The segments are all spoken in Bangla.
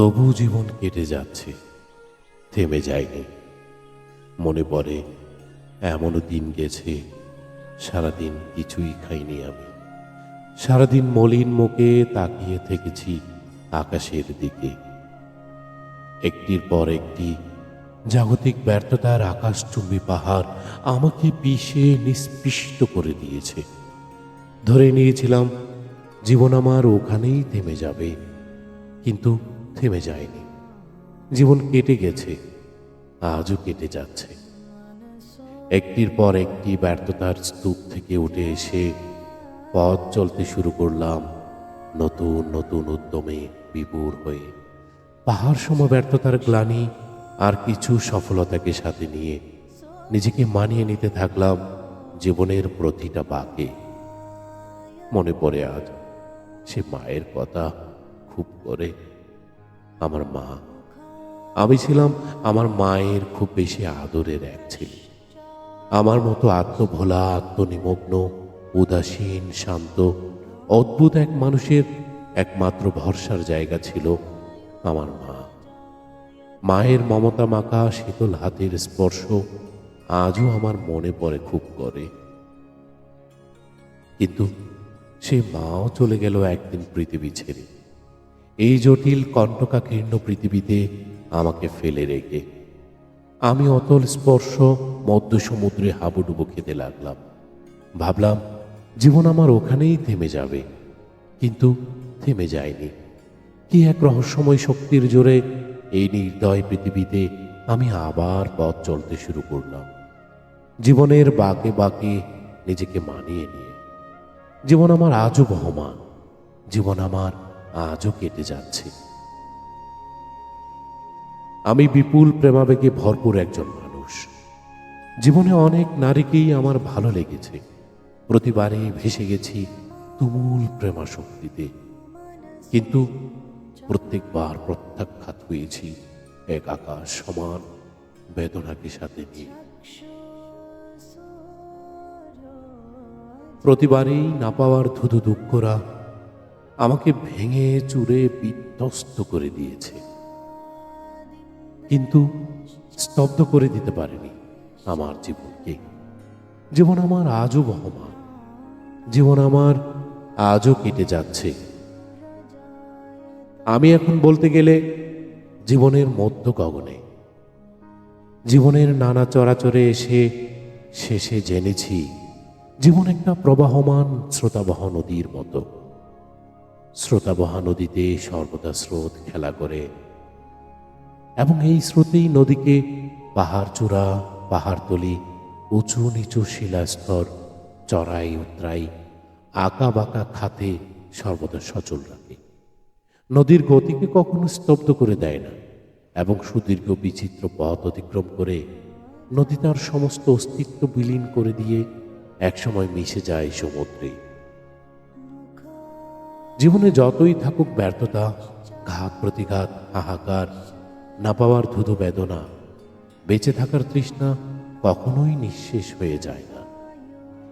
তবু জীবন কেটে যাচ্ছে। থেমে যায়নি। মনে পড়ে, এমনও দিন গেছে, সারাদিন কিছুই খাইনি আমি। সারাদিন মলিন মুখে তাকিয়ে থেকেছি আকাশের দিকে। একটির পর একটি জাগতিক ব্যর্থতার আকাশচুম্বী পাহাড় আমাকে পিষে নিষ্পৃষ্ট করে দিয়েছে। ধরে নিয়েছিলাম, জীবন আমার ওখানেই থেমে যাবে। কিন্তু থেমে যায়নি। জীবন কেটে গেছে, আজও কেটে যাচ্ছে। একটির পর একটি ব্যর্থতার স্তূপ থেকে উঠে এসে পথ চলতে শুরু করলাম নতুন নতুন উদ্যমে বিপুর হয়ে। পাহাড় সম ব্যর্থতার গ্লানি আর কিছু সফলতাকে সাথে নিয়ে নিজেকে মানিয়ে নিতে থাকলাম জীবনের প্রতিটা বাঁকে। মনে পড়ে আজ সে মায়ের কথা খুব করে। আমার মা। আমি ছিলাম আমার মায়ের খুব বেশি আদরের এক ছেলে। আমার মতো আত্মভোলা, আত্মনিমগ্ন, উদাসীন, শান্ত, অদ্ভুত এক মানুষের একমাত্র ভরসার জায়গা ছিল আমার মা। মায়ের মমতা মাখা, শীতল হাতের স্পর্শ আজও আমার মনে পড়ে খুব করে কিন্তু সে মাও চলে গেল একদিন পৃথিবী ছেড়ে। এই জটিল কণ্টকাকীর্ণ পৃথিবীতে আমাকে ফেলে রেখে। আমি অতল স্পর্শ মধ্য সমুদ্রে হাবুডুবু খেতে লাগলাম। ভাবলাম, জীবন আমার ওখানেই থেমে যাবে। কিন্তু থেমে যায়নি। কি এক রহস্যময় শক্তির জোরে এই নির্দয় পৃথিবীতে আমি আবার পথ চলতে শুরু করলাম। জীবনের বাঁকে বাঁকে নিজেকে মানিয়ে নিয়ে। জীবন আমার আজও বহমান। জীবন আমার আজও কেটে যাচ্ছে। আমি বিপুল প্রেমাবেগে ভরপুর একজন মানুষ। জীবনে অনেক নারীকেই আমার ভালো লেগেছে। প্রতিবারে ভেসে গেছি তুমুল প্রেমা শক্তিতে কিন্তু প্রত্যেকবার প্রত্যাখ্যাত হয়েছি এক আকাশ সমান বেদনাকে সাথে নিয়ে। প্রতিবারেই না পাওয়ার ধুধু দুঃখরা আমাকে ভেঙে, চুরে, বিধ্বস্ত করে দিয়েছে। কিন্তু স্তব্ধ করে দিতে পারেনি আমার জীবনকে। জীবন আমার আজও বহমান। জীবন আমার আজও কেটে যাচ্ছে। আমি এখন বলতে গেলে জীবনের মধ্য গগনে। জীবনের নানা চরাচরে এসে শেষে জেনেছি, জীবন একটা প্রবাহমান স্রোতাবহ নদীর মতো। স্রোতাবহা নদীতে সর্বদা স্রোত খেলা করে। এবং এই স্রোতেই নদীকে পাহাড় চূড়া পাহাড়তলি উঁচু নিচু শিলাস্তর চড়াই উতরাই, আঁকা বাঁকা খাতে সর্বদা সচল রাখে। নদীর গতিকে কখনো স্তব্ধ করে দেয় না এবং সুদীর্ঘ বিচিত্র পথ অতিক্রম করে নদী তার সমস্ত অস্তিত্ব বিলীন করে দিয়ে একসময় মিশে যায় সমুদ্রে। জীবনে যতই থাকুক ব্যর্থতা, ঘাত, প্রতিঘাত, হাহাকার, না পাওয়ার ধুধু বেদনা, বেঁচে থাকার তৃষ্ণা কখনোই নিঃশেষ হয়ে যায় না।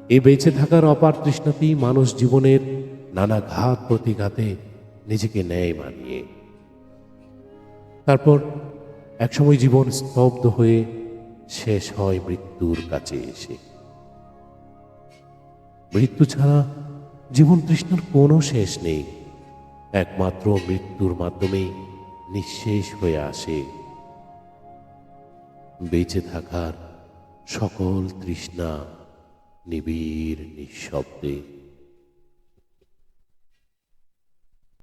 এই বেঁচে থাকার অপার তৃষ্ণাতেই মানুষ জীবনের নানা ঘাত, প্রতিঘাতে নিজেকে ন্যায় মানিয়ে। তারপর একসময় জীবন স্তব্ধ হয়ে শেষ হয় মৃত্যুর কাছে এসে। মৃত্যু ছাড়া জীবন তৃষ্ণার কোনো শেষ নেই। একমাত্র মৃত্যুর মাধ্যমেই নিঃশেষ হয়ে আসে। বেঁচে থাকার সকল তৃষ্ণা নিবিড় নিঃশব্দে।